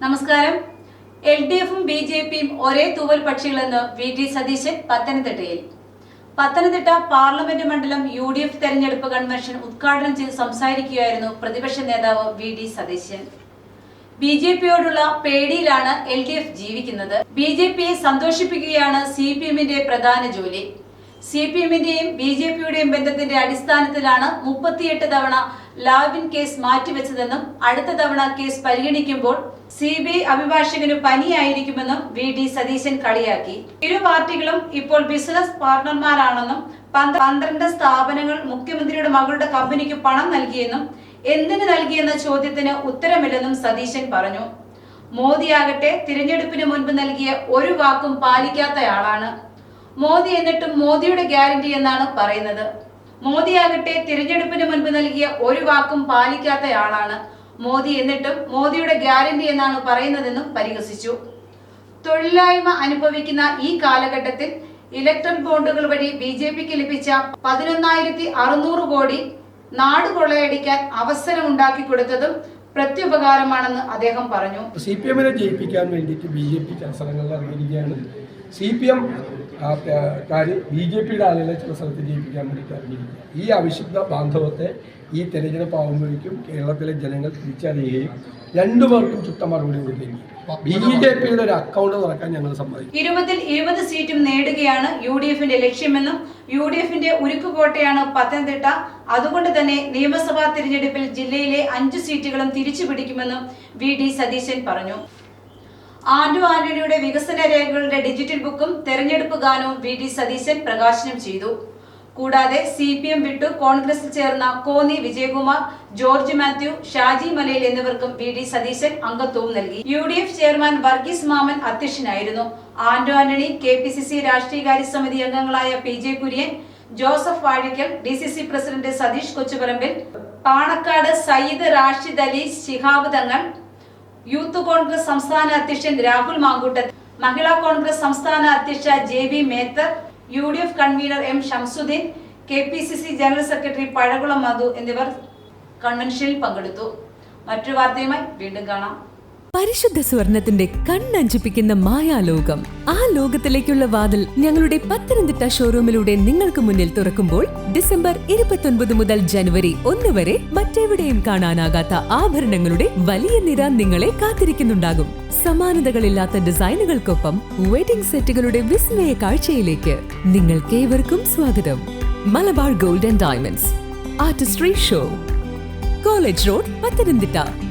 നമസ്കാരം. L D എഫും B J പിയും ഒരേ തൂവൽ പക്ഷികളെന്ന് വി ടി സതീശൻ പത്തനംതിട്ടയിൽ. പത്തനംതിട്ട പാർലമെന്റ് മണ്ഡലം യു ഡി എഫ് തെരഞ്ഞെടുപ്പ് കൺവെൻഷൻ ഉദ്ഘാടനം ചെയ്ത് സംസാരിക്കുകയായിരുന്നു പ്രതിപക്ഷ നേതാവ് V D Satheesan. B J പിയോടുള്ള പേടിയിലാണ് എൽ ഡി എഫ് ജീവിക്കുന്നത്. ബി ജെ പിയെ സന്തോഷിപ്പിക്കുകയാണ് സി പി എമ്മിന്റെ പ്രധാന ജോലി. സി പി എമ്മിന്റെയും ബി ജെ പിയുടെയും ബന്ധത്തിന്റെ അടിസ്ഥാനത്തിലാണ് മുപ്പത്തിയെട്ട് തവണ ലാവിൻ കേസ് മാറ്റിവെച്ചതെന്നും അടുത്ത തവണ കേസ് പരിഗണിക്കുമ്പോൾ സി ബി ഐ അഭിഭാഷകന് പനിയായിരിക്കുമെന്നും വി ഡി സതീശൻ കളിയാക്കി. ഇരു പാർട്ടികളും ഇപ്പോൾ ബിസിനസ് പാർട്ണർമാരാണെന്നും പന്ത്ര- പന്ത്രണ്ട് സ്ഥാപനങ്ങൾ മുഖ്യമന്ത്രിയുടെ മകളുടെ കമ്പനിക്ക് പണം നൽകിയെന്നും എന്തിനു നൽകിയെന്ന ചോദ്യത്തിന് ഉത്തരമില്ലെന്നും സതീശൻ പറഞ്ഞു. മോദിയാകട്ടെ തിരഞ്ഞെടുപ്പിന് മുൻപ് നൽകിയ ഒരു വാക്കും പാലിക്കാത്തയാളാണ്. മോദി എന്നിട്ടും മോദിയുടെ ഗ്യാരണ്ടി എന്നാണ് പറയുന്നത്. മോദിയാകട്ടെ തിരഞ്ഞെടുപ്പിന് മുൻപ് നൽകിയ ഒരു വാക്കും പാലിക്കാത്തയാളാണ് മോദി എന്നിട്ടും മോദിയുടെ ഗ്യാരണ്ടി എന്നാണ് പറയുന്നതെന്നും പരിഹസിച്ചു. തൊഴിലില്ലായ്മ അനുഭവിക്കുന്ന ഈ കാലഘട്ടത്തിൽ ഇലക്ട്രൽ ബോണ്ടുകൾ വഴി ബി ജെ പിക്ക് ലഭിച്ച പതിനൊന്നായിരത്തി അറുന്നൂറ് കോടി നാട് കൊള്ളയടിക്കാൻ അവസരം ഉണ്ടാക്കി കൊടുത്തതും പ്രത്യുപകാരമാണെന്ന് അദ്ദേഹം പറഞ്ഞു. സി പി എമ്മിനെ ജയിപ്പിക്കാൻ വേണ്ടിയിട്ട് ബി ജെ പിക്ക് അവസരങ്ങൾ അറിയിക്കുകയാണ്. സി പി എം കാര് ബി ജെ പിയുടെ ആളുകളെ ചില സ്ഥലത്ത് ജയിപ്പിക്കാൻ വേണ്ടിയിട്ട് അറിഞ്ഞിരിക്കുക ഈ അവിശുദ്ധ ബാന്ധവത്തെ ഈ തെരഞ്ഞെടുപ്പ് ആകുമ്പോഴേക്കും കേരളത്തിലെ ജനങ്ങൾ തിരിച്ചറിയുകയും രണ്ടുപേർക്കും ചുട്ട മറുപടി കൊടുക്കുകയും ബി ജെ പിയുടെ ഒരു അക്കൗണ്ട് തുറക്കാൻ ഞങ്ങൾ സമ്മതിക്കും. ഇരുപതിൽ ഇരുപത് സീറ്റും നേടുകയാണ് യു ഡി എഫിന്റെ ലക്ഷ്യമെന്നും യു ഡി എഫിന്റെ ഉരുക്കുകോട്ടയാണ് പത്തനംതിട്ട. അതുകൊണ്ട് തന്നെ നിയമസഭാ തിരഞ്ഞെടുപ്പിൽ ജില്ലയിലെ അഞ്ച് സീറ്റുകളും തിരിച്ചു പിടിക്കുമെന്നും വി ഡി സതീശൻ പറഞ്ഞു. ആന്റു ആന്റണിയുടെ വികസന രേഖകളുടെ ഡിജിറ്റൽ ബുക്കും തെരഞ്ഞെടുപ്പ് ഗാനവും വി ഡി സതീശൻ പ്രകാശനം ചെയ്തു. കൂടാതെ സി പി എം വിട്ടു കോൺഗ്രസിൽ ചേർന്ന കോന്നി വിജയകുമാർ ജോർജ് മാത്യു ഷാജി മലയിൽ എന്നിവർക്കും വി ഡി സതീശൻ അംഗത്വവും നൽകി. U D F chairman Varghese Mammen അധ്യക്ഷനായിരുന്നു. Anto Antony K P C C രാഷ്ട്രീയകാര്യ സമിതി അംഗങ്ങളായ P J Kurian Joseph Vazhikkal D C C president Satheesh Kochuparambil Panakkad Sayyid Rashid Ali Shihab Thangal youth Congress സംസ്ഥാന അധ്യക്ഷൻ രാഹുൽ മാങ്കൂട്ടത്ത് മഹിളാ കോൺഗ്രസ് സംസ്ഥാന അധ്യക്ഷ J B Mether U D F convener M Shamsuddin K P C C general secretary Pazhakulam Madhu എന്നിവർ കൺവെൻഷനിൽ പങ്കെടുത്തു. മറ്റൊരു വാർത്തയുമായി വീണ്ടും കാണാം. പരിശുദ്ധ സ്വർണത്തിന്റെ കണ്ണഞ്ചിപ്പിക്കുന്ന മായാലോകം. ആ ലോകത്തിലേക്കുള്ള വാതിൽ ഞങ്ങളുടെ പത്തനംതിട്ട ഷോറൂമിലൂടെ നിങ്ങൾക്ക് മുന്നിൽ തുറക്കുമ്പോൾ ഡിസംബർ ഇരുപത്തൊൻപത് മുതൽ ജനുവരി ഒന്ന് വരെ മറ്റെവിടെയും കാണാനാകാത്ത ആഭരണങ്ങളുടെ വലിയ നിര നിങ്ങളെ കാത്തിരിക്കുന്നുണ്ടാകും. സമാനതകളില്ലാത്ത ഡിസൈനുകൾക്കൊപ്പം വെഡിംഗ് സെറ്റുകളുടെ വിസ്മയ കാഴ്ചയിലേക്ക് നിങ്ങൾക്കേവർക്കും സ്വാഗതം. Malabar gold and diamonds. Artistry show. College road Pathanamthitta.